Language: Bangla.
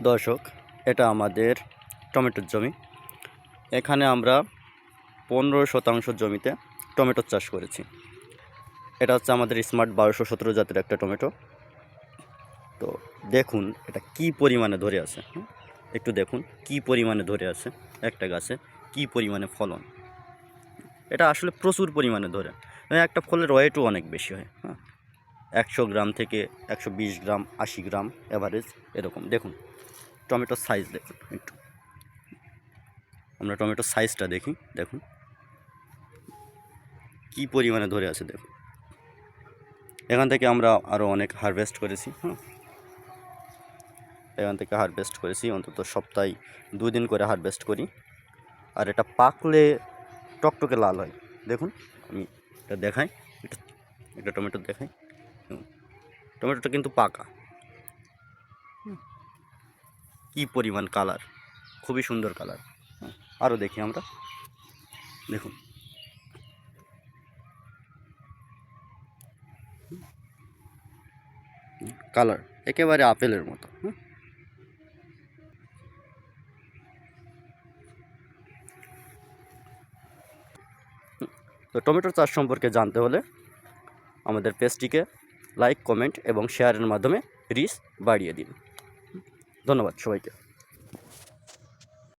দর্শক, এটা আমাদের টমেটোর জমি। এখানে আমরা পনেরো শতাংশ জমিতে টমেটো চাষ করেছি। এটা হচ্ছে আমাদের স্মার্ট বারোশো সতেরো জাতের একটা টমেটো। তো দেখুন, এটা কি পরিমাণে ধরে আছে? একটু দেখুন, কি পরিমাণে ধরে আছে একটা গাছে, কি পরিমাণে ফলন। এটা আসলে প্রচুর পরিমাণে ধরে। মানে একটা ফলের ওয়েটও অনেক বেশি হয় হ্যাঁ একশো গ্রাম থেকে একশো বিশ গ্রাম, আশি গ্রাম অ্যাভারেজ এরকম। দেখুন টমেটোর সাইজ দেখুন একটু। আমরা টমেটোর সাইজটা দেখি, দেখুন। কি পরিমাণে ধরে আছে দেখুন। এখান থেকে আমরা আরও অনেক হারভেস্ট করেছি হ্যাঁ। এখান থেকে হারভেস্ট করেছি, অন্তত সপ্তাহে দুদিন করে হারভেস্ট করি। আর এটা পাকলে টকটকে লাল হয়। দেখুন, আমি এটা দেখাই, এটা একটা টমেটো দেখাই। টমেটোটা কিন্তু পাকা। কি পরিমাণ কালার? খুবই সুন্দর কালার। আরও দেখি আমরা। দেখুন। কালার, একেবারে আপেলের মতো। তো টমেটো চাষ সম্পর্কে জানতে হলে আমাদের পেজটিকে লাইক কমেন্ট এবং শেয়ারের মাধ্যমে রিস বাড়িয়ে দিন। ধন্যবাদ সবাইকে।